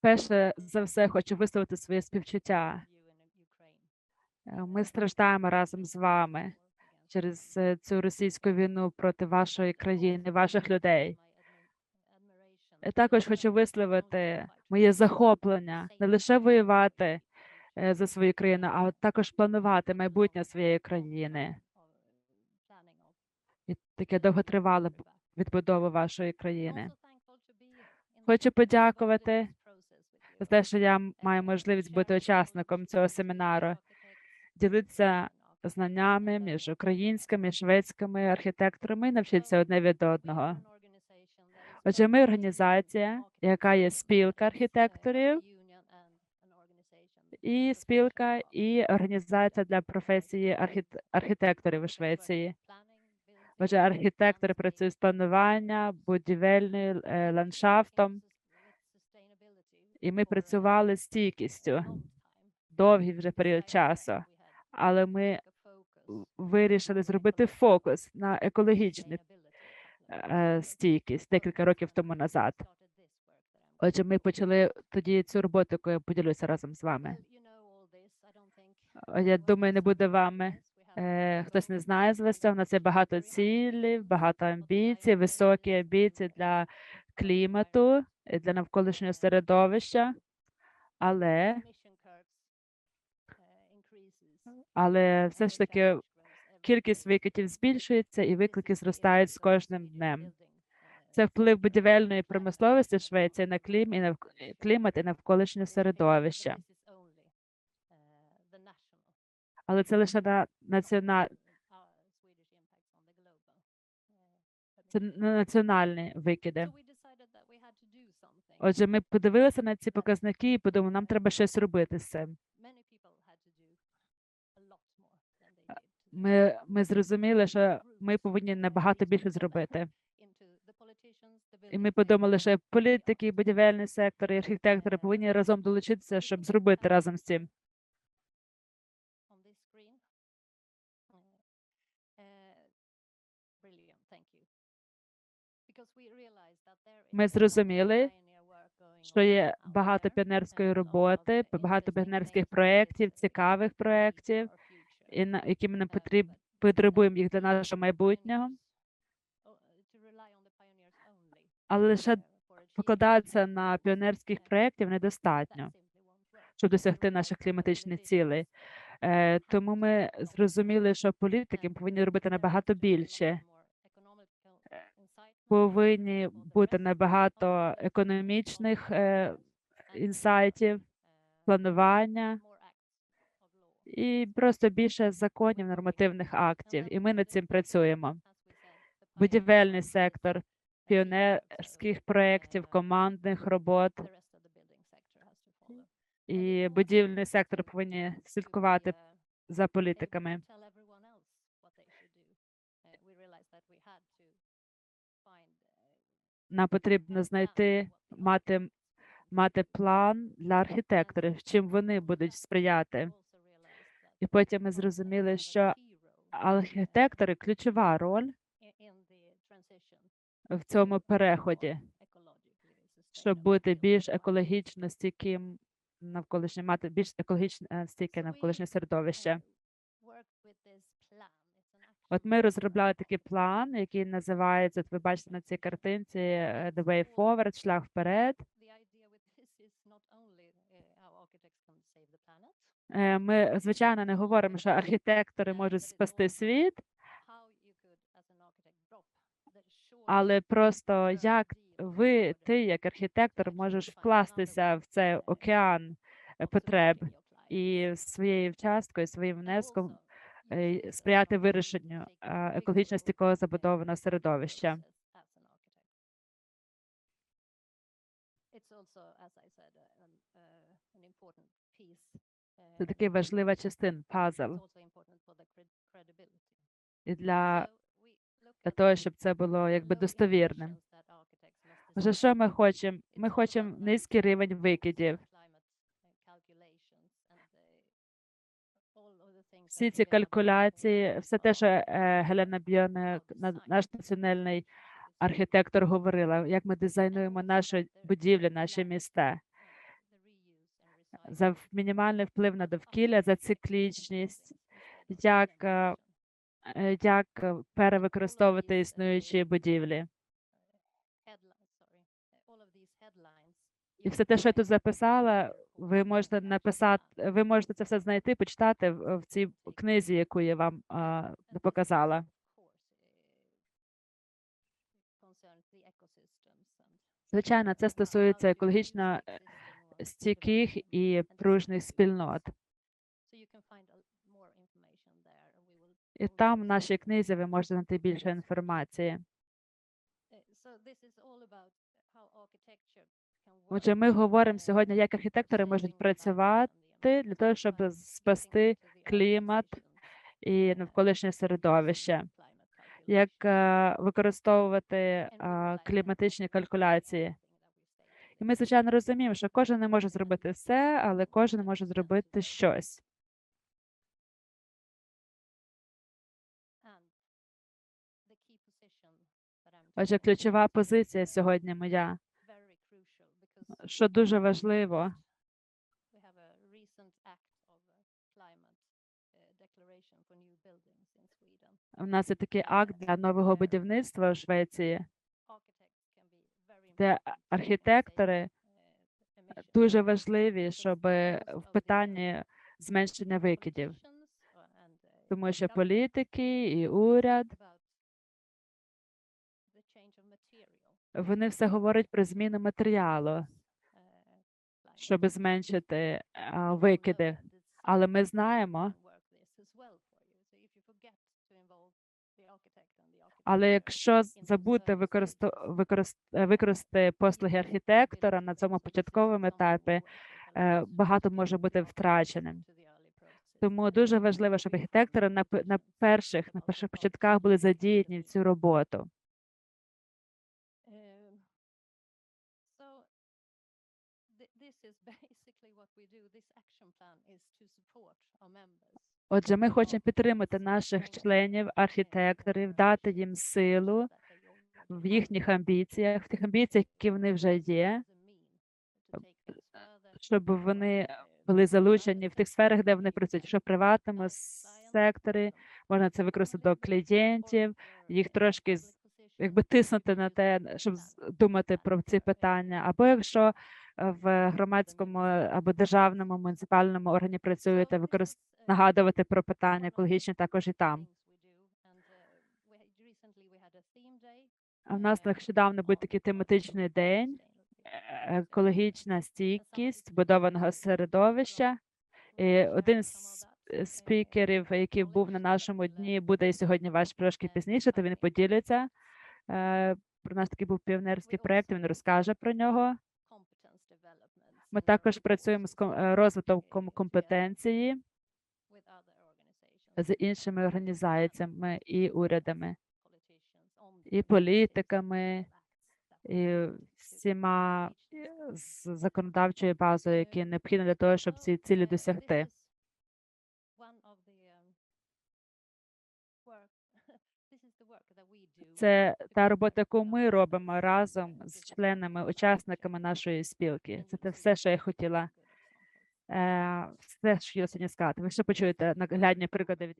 Перше за все хочу висловити своє співчуття. Е, Ми страждаємо разом з вами через е, цю російську війну проти вашої країни, ваших людей. Я також хочу висловити моє захоплення не лише воювати е, за свою країну, а також планувати майбутнє своєї країни і таке довготривале відбудову вашої країни. Хочу подякувати за те, що я маю можливість бути учасником цього семінару, ділитися знаннями між українськими шведськими архітекторами і навчитися одне від одного. Отже, ми організація, яка є спілка архітекторів і спілка і організація для професії архіт- архітекторів у Швеції. Отже, архітектори працюють з планування, будівельною е, ландшафтом, і ми працювали з стійкістю довгий вже період часу, але ми вирішили зробити фокус на екологічну е, стійкість декілька років тому назад. Отже, ми почали тоді цю роботу, яку я поділюся разом з вами. О, Я думаю, не буде вами. Е, хтось не знає з вас цього. Нас є багато цілей, багато амбіцій, високі амбіції для клімату, і для навколишнього середовища, але, але все ж таки кількість викидів збільшується і виклики зростають з кожним днем. Це вплив будівельної промисловості Швеції на клім і е, клімат і навколишнє середовище. Але це лише на національ... національні викиди. Отже, ми подивилися на ці показники і подумали, нам треба щось робити з цим. Ми, ми зрозуміли, що ми повинні набагато більше зробити. І ми подумали, що політики, будівельний сектор, і архітектори повинні разом долучитися, щоб зробити разом з цим. Ми зрозуміли, що є багато піонерської роботи, багато піонерських проєктів, цікавих проєктів, і на які ми не потріб, потребуємо їх для нашого майбутнього, але лише покладатися на піонерських проєктів недостатньо, щоб досягти наших кліматичних цілей. Е, Тому ми зрозуміли, що політики повинні робити набагато більше. Повинні бути набагато економічних е, інсайтів, планування і просто більше законів, нормативних актів. І ми над цим працюємо. Будівельний сектор, піонерських проєктів, командних робот і будівельний сектор повинні слідкувати за політиками. Нам потрібно знайти, мати, мати план для архітекторів, чим вони будуть сприяти. І потім ми зрозуміли, що архітектори ключова роль в цьому переході, щоб бути більш екологічно стійким навколишнє, мати більш екологічно стійке навколишнє середовище. От ми розробляли такий план, який називається, от ви бачите на цій картинці е, The Way Forward, шлях вперед. Е, Ми, звичайно, не говоримо, що архітектори можуть спасти світ, але просто як ви, ти, як архітектор, можеш вкластися в цей океан е, потреб і своєю часткою, своїм внеском сприяти вирішенню е, екологічно стійкого забудованого середовища. Це такий важлива частина пазл і для, для того, щоб це було якби достовірним. Вже що ми хочемо? Ми хочемо низький рівень викидів. Всі ці калькуляції, все те, що е, Гелена Бьоне, наш національний архітектор говорила, як ми дизайнуємо наші будівлі, наші міста. За мінімальний вплив на довкілля, за циклічність, як, е, е, як перевикористовувати існуючі будівлі. І все те, що я тут записала, ви можете написати, ви можете це все знайти, почитати в, цій книзі, яку я вам а, показала. Звичайно, це стосується екологічно е, стійких і пружних спільнот. І там в нашій книзі ви можете знайти більше інформації. Отже, ми говоримо сьогодні, як архітектори можуть працювати для того, щоб спасти клімат і навколишнє середовище, як е, використовувати е, кліматичні калькуляції. І ми, звичайно, розуміємо, що кожен не може зробити все, але кожен може зробити щось. Отже, ключова позиція сьогодні моя, що дуже важливо, у нас є такий акт для нового будівництва у Швеції, де архітектори дуже важливі, щоб в питанні зменшення викидів, тому що політики і уряд вони все говорять про зміну матеріалу, щоб зменшити викиди. Але ми знаємо, але якщо забути е, використати послуги архітектора на цьому початковому етапі, е, багато може бути втраченим. Тому дуже важливо, щоб архітектори на, на перших на перших початках були задіяні в цю роботу. Отже, ми хочемо підтримати наших членів, архітекторів, дати їм силу в їхніх амбіціях, в тих амбіціях, які вони вже є, щоб вони uh, були залучені в тих сферах, де вони працюють, що в приватному секторі можна це використати до клієнтів, їх трошки якби тиснути на те, щоб думати про ці питання, або якщо е, в громадському або державному муніципальному органі працюєте, використ... нагадувати про питання екологічні також і там. А в нас нещодавно був такий тематичний день е, екологічна стійкість будованого середовища. І один з е, спікерів, який був на нашому дні, буде і сьогодні ваш трошки пізніше, то він поділиться. Е, Про нас такий був піонерський проєкт, він розкаже про нього. Ми також працюємо з е, розвитком компетенції з іншими організаціями і урядами, і політиками, і всіма е, з законодавчою базою, які необхідні для того, щоб ці цілі досягти. Це та робота, яку ми робимо разом з членами, учасниками нашої спілки. Це те все, що я хотіла, е, все, що я сьогодні сказати. Ви ще почуєте наглядні приклади від